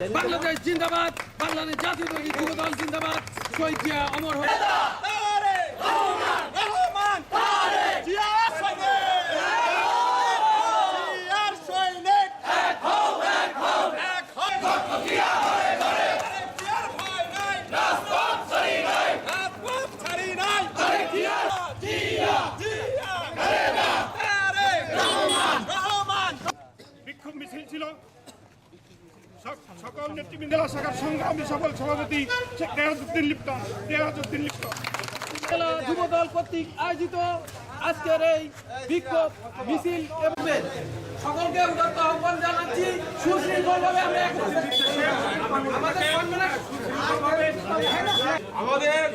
বাংলাদেশ জিন্দাবাদ বাংলাদেশ জাতীয়তাবাদী যুব দল জিন্দাবাদ শহীদ জিয়া অমর বিক্ষোভ মিছিল ছিল। সকল নেতৃবৃন্দেলা শাখার সংগ্রামী সকল সভাপতি শেখ রেহাজুদ্দিন লিপ্টন রেহাজুদ্দিন লিপ্টন জেলা যুব দল কর্তৃক আয়োজিত আজকের এই বিক্ষোভ মিছিল এবং সকলকে উদাত্ত আহ্বান জানাচ্ছি সুশৃঙ্খলভাবে আমরা আমাদের আমাদের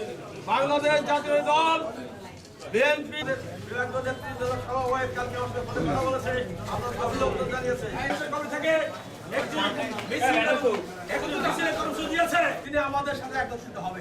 বাংলাদেশ জাতীয় দল বিএনপি সভা হয়ে কালকে আমাদের কথা বলেছে আপনার জানিয়েছে। থেকে তিনি আমাদের সাথে একত্রিত হবে।